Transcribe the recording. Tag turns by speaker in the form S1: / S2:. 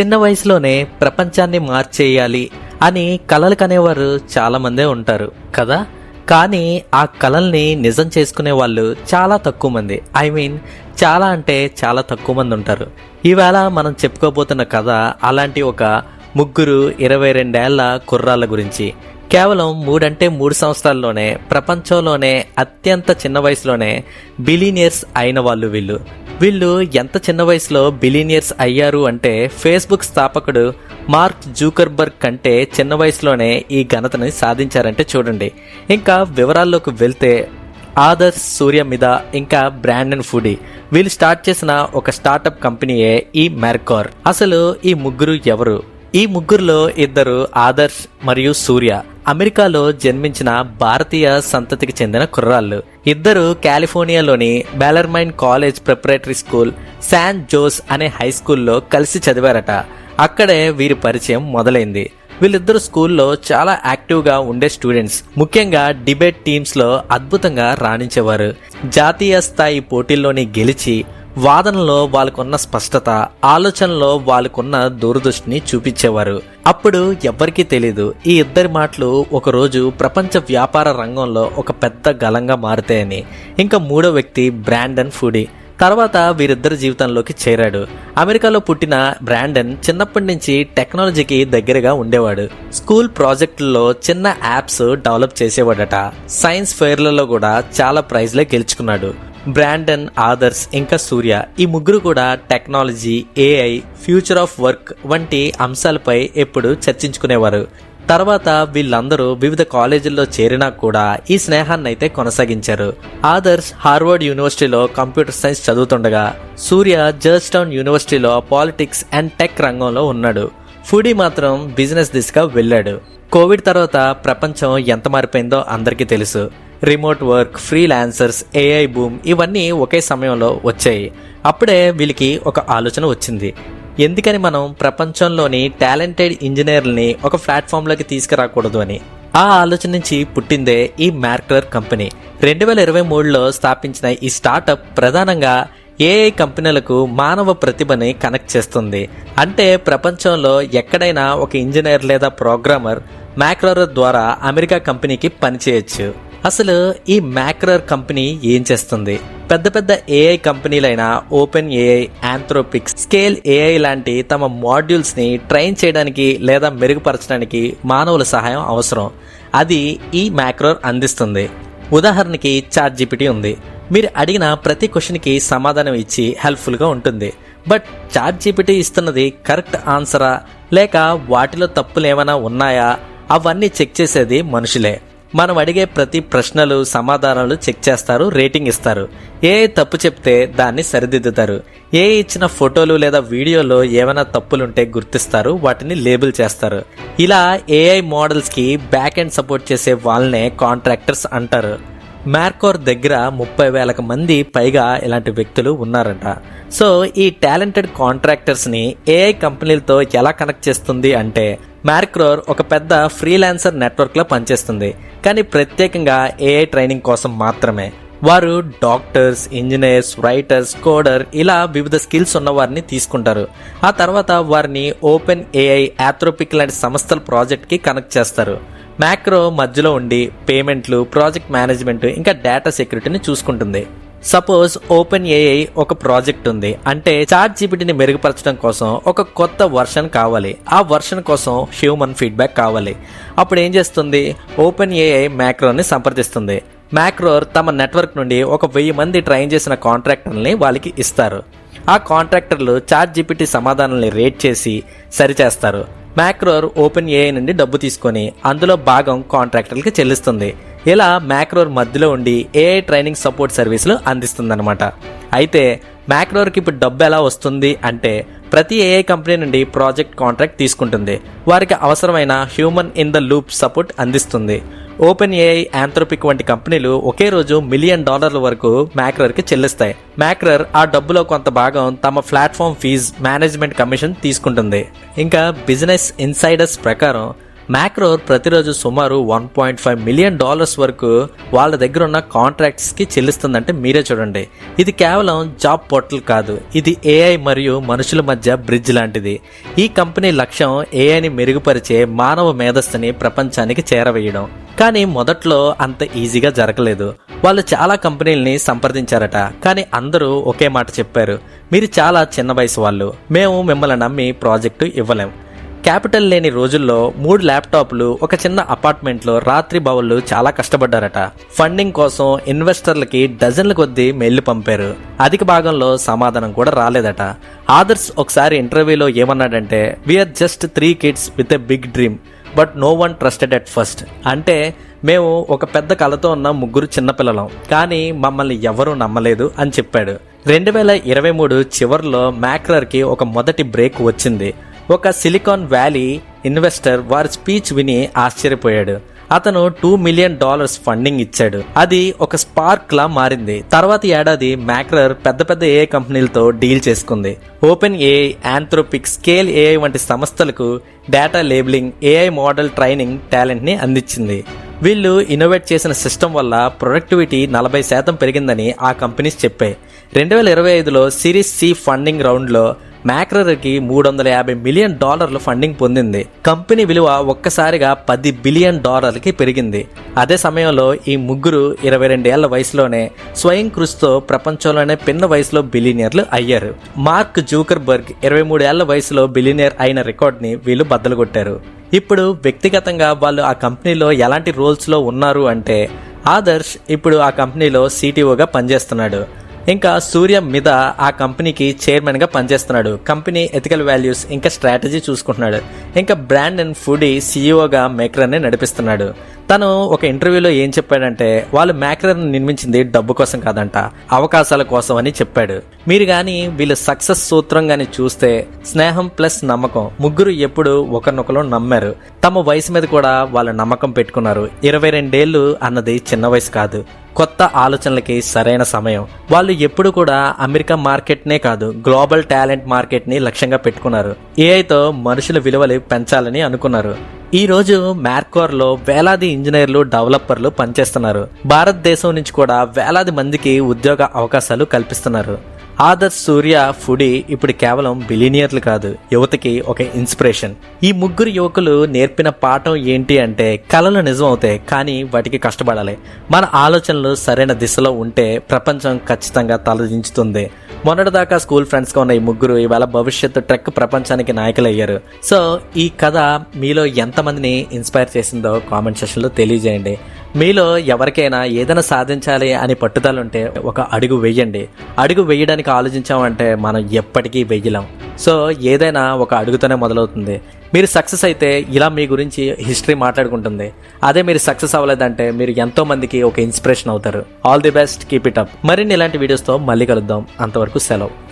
S1: చిన్న వయసులోనే ప్రపంచాన్ని మార్చేయాలి అని కలలు కనేవారు చాలా మందే ఉంటారు కదా? కానీ ఆ కలల్ని నిజం చేసుకునే వాళ్ళు చాలా తక్కువ మంది. ఐ మీన్ చాలా అంటే చాలా తక్కువ మంది ఉంటారు. ఈవేళ మనం చెప్పుకోబోతున్న కథ అలాంటి ఒక ముగ్గురు ఇరవై రెండేళ్ళ కుర్రాళ్ళ గురించి. కేవలం మూడంటే మూడు సంవత్సరాల్లోనే ప్రపంచంలోనే అత్యంత చిన్న వయసులోనే బిలీనియర్స్ అయిన వాళ్ళు వీళ్ళు. వీళ్ళు ఎంత చిన్న వయసులో బిలీనియర్స్ అయ్యారు అంటే ఫేస్బుక్ స్థాపకుడు మార్క్ జూకర్బర్గ్ కంటే చిన్న వయసులోనే ఈ ఘనతని సాధించారంటే చూడండి. ఇంకా వివరాల్లోకి వెళ్తే ఆదర్శ్ సూర్య మీద ఇంకా బ్రాండన్ ఫుడీ. వీళ్ళు స్టార్ట్ చేసిన ఒక స్టార్టప్ కంపెనీయే ఈ మెర్కార్. అసలు ఈ ముగ్గురు ఎవరు? ఈ ముగ్గురులో ఇద్దరు ఆదర్శ్ మరియు సూర్య. అమెరికాలో జన్మించిన భారతీయ సంతతికి చెందిన కుర్రాళ్ళు. ఇద్దరు కాలిఫోర్నియాలోని Bellarmine college preparatory school San Jose అనే హై స్కూల్లో కలిసి చదివారట. అక్కడే వీరి పరిచయం మొదలైంది. వీళ్ళిద్దరు స్కూల్లో చాలా యాక్టివ్గా ఉండే స్టూడెంట్స్. ముఖ్యంగా డిబేట్ టీమ్స్లో అద్భుతంగా రాణించేవారు. జాతీయ స్థాయి పోటీల్లోని గెలిచి వాదనలో వాళ్ళకున్న స్పష్టత ఆలోచనలో వాళ్ళకున్న దూరదృష్టిని చూపించేవారు. అప్పుడు ఎవ్వరికీ తెలీదు. ఈ ఇద్దరి మాటలు ఒకరోజు ప్రపంచ వ్యాపార రంగంలో ఒక పెద్ద గలంగా మారుతాయని. ఇంకా మూడో వ్యక్తి బ్రాండన్ ఫుడీ. తర్వాత వీరిద్దరి జీవితంలోకి చేరాడు. అమెరికాలో పుట్టిన బ్రాండన్ చిన్నప్పటి నుంచి టెక్నాలజీకి దగ్గరగా ఉండేవాడు. స్కూల్ ప్రాజెక్టుల్లో చిన్న యాప్స్ డెవలప్ చేసేవాడట. సైన్స్ ఫెయిర్లలో కూడా చాలా ప్రైజ్లే గెలుచుకున్నాడు. బ్రాండన్ ఆదర్స్ ఇంకా సూర్య ఈ ముగ్గురు కూడా technology AI future of work వంటి అంశాలపై ఎప్పుడు చర్చించుకునేవారు. తర్వాత వీళ్ళందరూ వివిధ కాలేజీల్లో చేరినా కూడా ఈ స్నేహాన్ని అయితే కొనసాగించారు. ఆదర్శ్ హార్వర్డ్ యూనివర్సిటీలో కంప్యూటర్ సైన్స్ చదువుతుండగా సూర్య జర్స్టౌన్ యూనివర్సిటీలో పాలిటిక్స్ అండ్ టెక్ రంగంలో ఉన్నాడు. ఫుడీ మాత్రం బిజినెస్ దిశగా వెళ్ళాడు. కోవిడ్ తర్వాత ప్రపంచం ఎంత మారిపోయిందో అందరికీ తెలుసు. Remote work freelancers AI boom ఇవన్నీ ఒకే సమయంలో వచ్చాయి. అప్పుడే వీళ్ళకి ఒక ఆలోచన వచ్చింది. ఎందుకని మనం ప్రపంచంలోని టాలెంటెడ్ ఇంజనీర్లని ఒక ప్లాట్ఫామ్లోకి తీసుకురాకూడదు అని. ఆ ఆలోచన నుంచి పుట్టిందే ఈ మ్యార్కలర్ కంపెనీ. రెండు వేల ఇరవై మూడులో స్థాపించిన ఈ స్టార్టప్ ప్రధానంగా ఏఐ కంపెనీలకు మానవ ప్రతిభని కనెక్ట్ చేస్తుంది. అంటే ప్రపంచంలో ఎక్కడైనా ఒక ఇంజనీర్ లేదా ప్రోగ్రామర్ మ్యాక్రర్ ద్వారా అమెరికా కంపెనీకి పనిచేయచ్చు. అసలు ఈ మ్యాక్రర్ కంపెనీ ఏం చేస్తుంది? పెద్ద పెద్ద ఏఐ కంపెనీలైన ఓపెన్ ఏఐ ఆంథ్రోపిక్స్ స్కేల్ ఏఐ లాంటి తమ మాడ్యూల్స్ని ట్రైన్ చేయడానికి లేదా మెరుగుపరచడానికి మానవుల సహాయం అవసరం. అది ఈ మ్యాక్రర్ అందిస్తుంది. ఉదాహరణకి చాట్ జీపీటీ ఉంది. మీరు అడిగిన ప్రతి క్వశ్చన్కి సమాధానం ఇచ్చి హెల్ప్ఫుల్గా ఉంటుంది. బట్ చాట్ జీపీటీ ఇస్తున్నది కరెక్ట్ ఆన్సరా? లేక వాటిలో తప్పులు ఏమైనా ఉన్నాయా? అవన్నీ చెక్ చేసేది మనుషులే. మనం అడిగే ప్రతి ప్రశ్నలు సమాధానాలు చెక్ చేస్తారు రేటింగ్ ఇస్తారు. ఏ తప్పు చెప్తే దాన్ని సరిదిద్దుతారు. ఏ ఇచ్చిన ఫోటోలు లేదా వీడియోలో ఏమైనా తప్పులుంటే గుర్తిస్తారు వాటిని లేబుల్ చేస్తారు. ఇలా ఏఐ మోడల్స్కి బ్యాక్ అండ్ సపోర్ట్ చేసే వాళ్ళనే కాంట్రాక్టర్స్ అంటారు. మ్యార్కోర్ దగ్గర ముప్పై వేలకు మంది పైగా ఇలాంటి వ్యక్తులు ఉన్నారంట. సో ఈ టాలెంటెడ్ కాంట్రాక్టర్స్ని ఏఐ కంపెనీలతో ఎలా కనెక్ట్ చేస్తుంది అంటే మ్యార్క్రోర్ ఒక పెద్ద ఫ్రీలాన్సర్ నెట్వర్క్లో పనిచేస్తుంది. కానీ ప్రత్యేకంగా ఏఐ ట్రైనింగ్ కోసం మాత్రమే. వారు డాక్టర్స్ ఇంజనీర్స్ రైటర్స్ కోడర్ ఇలా వివిధ స్కిల్స్ ఉన్న వారిని తీసుకుంటారు. ఆ తర్వాత వారిని ఓపెన్ ఏఐ ఆథ్రోపిక్ లాంటి సంస్థల ప్రాజెక్ట్కి కనెక్ట్ చేస్తారు. మ్యాక్రో మధ్యలో ఉండి పేమెంట్లు ప్రాజెక్ట్ మేనేజ్మెంట్ ఇంకా డేటా సెక్యూరిటీని చూసుకుంటుంది. సపోజ్ ఓపెన్ ఏఐ ఒక ప్రాజెక్ట్ ఉంది. అంటే చాట్ జీపీటీని మెరుగుపరచడం కోసం ఒక కొత్త వర్షన్ కావాలి. ఆ వర్షన్ కోసం హ్యూమన్ ఫీడ్బ్యాక్ కావాలి. అప్పుడు ఏం చేస్తుంది? ఓపెన్ ఏఐ మ్యాక్రోని సంప్రదిస్తుంది. మ్యాక్రోర్ తమ నెట్వర్క్ నుండి ఒక వెయ్యి మంది ట్రైన్ చేసిన కాంట్రాక్టర్ని వాళ్ళకి ఇస్తారు. ఆ కాంట్రాక్టర్లు చాట్ జీపీటీ సమాధానాన్ని రేట్ చేసి సరిచేస్తారు. మ్యాక్రోర్ ఓపెన్ ఏఐ నుండి డబ్బు తీసుకొని అందులో భాగం కాంట్రాక్టర్లకి చెల్లిస్తుంది. ఇలా మ్యాక్రోర్ మధ్యలో ఉండి ఏఐ ట్రైనింగ్ సపోర్ట్ సర్వీసులు అందిస్తుందన్నమాట. అయితే మ్యాక్రోర్కి ఇప్పుడు డబ్బు ఎలా వస్తుంది అంటే ప్రతి ఏఐ కంపెనీ నుండి ప్రాజెక్ట్ కాంట్రాక్ట్ తీసుకుంటుంది. వారికి అవసరమైన human in the loop support అందిస్తుంది. ఓపెన్ ఏఐ ఆంథ్రోపిక్ వంటి కంపెనీలు ఒకే రోజు మిలియన్ డాలర్ల వరకు మ్యాక్రర్కి చెల్లిస్తాయి. మ్యాక్రర్ ఆ డబ్బులో కొంత భాగం తమ ప్లాట్ఫామ్ ఫీజ్ మేనేజ్మెంట్ కమిషన్ తీసుకుంటుంది. ఇంకా బిజినెస్ ఇన్సైడర్స్ ప్రకారం మ్యాక్రోర్ ప్రతిరోజు సుమారు one point five million dollars వరకు వాళ్ళ దగ్గర ఉన్న కాంట్రాక్ట్స్కి చెల్లిస్తుందంటే మీరే చూడండి. ఇది కేవలం జాబ్ పోర్టల్ కాదు. ఇది ఏఐ మరియు మనుషుల మధ్య బ్రిడ్జ్ లాంటిది. ఈ కంపెనీ లక్ష్యం ఏఐని మెరుగుపరిచే మానవ మేధస్సుని ప్రపంచానికి చేరవేయడం. కానీ మొదట్లో అంత ఈజీగా జరగలేదు. వాళ్ళు చాలా కంపెనీల్ని సంప్రదించారట. కానీ అందరూ ఒకే మాట చెప్పారు. మీరు చాలా చిన్న వయసు వాళ్ళు. మేము మిమ్మల్ని నమ్మి ప్రాజెక్టు ఇవ్వలేం. క్యాపిటల్ లేని రోజుల్లో మూడు ల్యాప్టాప్లు ఒక చిన్న అపార్ట్మెంట్లో రాత్రి బవుళ్ళు చాలా కష్టపడ్డారట. ఫండింగ్ కోసం ఇన్వెస్టర్లకి డజన్ల కొద్దీ మెయిల్ పంపారు. అధిక భాగంలో సమాధానం కూడా రాలేదట. ఆదర్శ్ ఒకసారి ఇంటర్వ్యూలో ఏమన్నాడంటే we're just three kids with a big dream but no one trusted at first అంటే మేము ఒక పెద్ద కళతో ఉన్న ముగ్గురు చిన్నపిల్లలం కానీ మమ్మల్ని ఎవరూ నమ్మలేదు అని చెప్పాడు. రెండు వేల ఇరవై మూడు చివరిలో మ్యాక్రర్కి ఒక మొదటి బ్రేక్ వచ్చింది. ఒక సిలికాన్ వ్యాలీ ఇన్వెస్టర్ వారి స్పీచ్ విని ఆశ్చర్యపోయాడు. అతను టూ మిలియన్ డాలర్స్ ఫండింగ్ ఇచ్చాడు. అది ఒక స్పార్క్ లా మారింది. తర్వాత ఏడాది మ్యాక్రర్ పెద్ద పెద్ద ఏఐ కంపెనీలతో డీల్ చేసుకుంది. OpenAI Anthropic Scale AI వంటి సంస్థలకు data labelling AI model training టాలెంట్ని అందించింది. వీళ్ళు ఇన్నోవేట్ చేసిన సిస్టమ్ వల్ల ప్రొడక్టివిటీ నలభై శాతం పెరిగిందని ఆ కంపెనీస్ చెప్పాయి. రెండు వేల ఇరవై ఐదులో సిరీస్ సి ఫండింగ్ రౌండ్లో మ్యాక్రర్కి మూడు వందల యాభై మిలియన్ డాలర్లు ఫండింగ్ పొందింది. కంపెనీ విలువ ఒక్కసారిగా పది బిలియన్ డాలర్లకి పెరిగింది. అదే సమయంలో ఈ ముగ్గురు ఇరవై రెండేళ్ళ వయసులోనే స్వయం కృషితో ప్రపంచంలోనే పిన్న వయసులో బిలినియర్లు అయ్యారు. మార్క్ జూకర్బర్గ్ ఇరవై మూడేళ్ళ వయసులో బిలినియర్ అయిన రికార్డ్ని వీళ్ళు బద్దలు కొట్టారు ఇప్పుడు వ్యక్తిగతంగా వాళ్ళు ఆ కంపెనీలో ఎలాంటి రోల్స్లో ఉన్నారు అంటే ఆదర్శ్ ఇప్పుడు ఆ కంపెనీలో సీటీఓగా పనిచేస్తున్నాడు. ఇంకా సూర్య మీద ఆ కంపెనీకి చైర్మన్గా పనిచేస్తున్నాడు. కంపెనీ ఎథికల్ వాల్యూస్ ఇంకా స్ట్రాటజీ చూసుకుంటున్నాడు. ఇంకా బ్రాండ్ అండ్ ఫుడీ సీఈఓగా మేకరన్ నడిపిస్తున్నాడు. తను ఒక ఇంటర్వ్యూలో ఏం చెప్పాడంటే వాళ్ళు మ్యాక్రర్ని నిర్మించింది డబ్బు కోసం కాదంట అవకాశాల కోసం అని చెప్పాడు. మీరు గాని వీళ్ళ సక్సెస్ సూత్రం గాని చూస్తే స్నేహం ప్లస్ నమ్మకం ముగ్గురు ఎప్పుడు ఒకరినొకరు నమ్మారు. తమ వయసు మీద కూడా వాళ్ళ నమ్మకం పెట్టుకున్నారు. ఇరవై రెండేళ్ళు అన్నది చిన్న వయసు కాదు. కొత్త ఆలోచనలకి సరైన సమయం. వాళ్ళు ఎప్పుడు కూడా అమెరికా మార్కెట్నే కాదు గ్లోబల్ టాలెంట్ మార్కెట్ని లక్ష్యంగా పెట్టుకున్నారు. ఏఐతో మనుషుల విలువలు పెంచాలని అనుకున్నారు. ఈ రోజు మ్యార్కోర్లో వేలాది ఇంజనీర్లు డెవలపర్లు పనిచేస్తున్నారు. భారతదేశం నుంచి కూడా వేలాది మందికి ఉద్యోగ అవకాశాలు కల్పిస్తున్నారు. ఆదర్శ్ సూర్య ఫుడీ ఇప్పుడు కేవలం బిలీనియర్లు కాదు యువతకి ఒక ఇన్స్పిరేషన్. ఈ ముగ్గురు యువకులు నేర్పిన పాఠం ఏంటి అంటే కళలు నిజం అవుతాయి కానీ వాటికి కష్టపడాలి. మన ఆలోచనలు సరైన దిశలో ఉంటే ప్రపంచం ఖచ్చితంగా తలదించుతుంది. మొన్నటిదాకా స్కూల్ ఫ్రెండ్స్గా ఉన్న ఈ ముగ్గురు ఇవాళ భవిష్యత్తు ట్రెక్ ప్రపంచానికి నాయకులు అయ్యారు సో ఈ కథ మీలో ఎంతమందిని ఇన్స్పైర్ చేసిందో కామెంట్ సెషన్లో తెలియజేయండి. మీలో ఎవరికైనా ఏదైనా సాధించాలి అని పట్టుదలుంటే ఒక అడుగు వేయండి. అడుగు వేయడానికి ఆలోచించామంటే మనం ఎప్పటికీ వెయ్యలేం సో ఏదైనా ఒక అడుగుతోనే మొదలవుతుంది. మీరు సక్సెస్ అయితే ఇలా మీ గురించి హిస్టరీ మాట్లాడుకుంటుంది. అదే మీరు సక్సెస్ అవ్వలేదంటే మీరు ఎంతో మందికి ఒక ఇన్స్పిరేషన్ అవుతారు. All the best keep it up. మరిన్ని ఇలాంటి వీడియోస్తో మళ్ళీ కలుద్దాం. అంతవరకు సెలవు.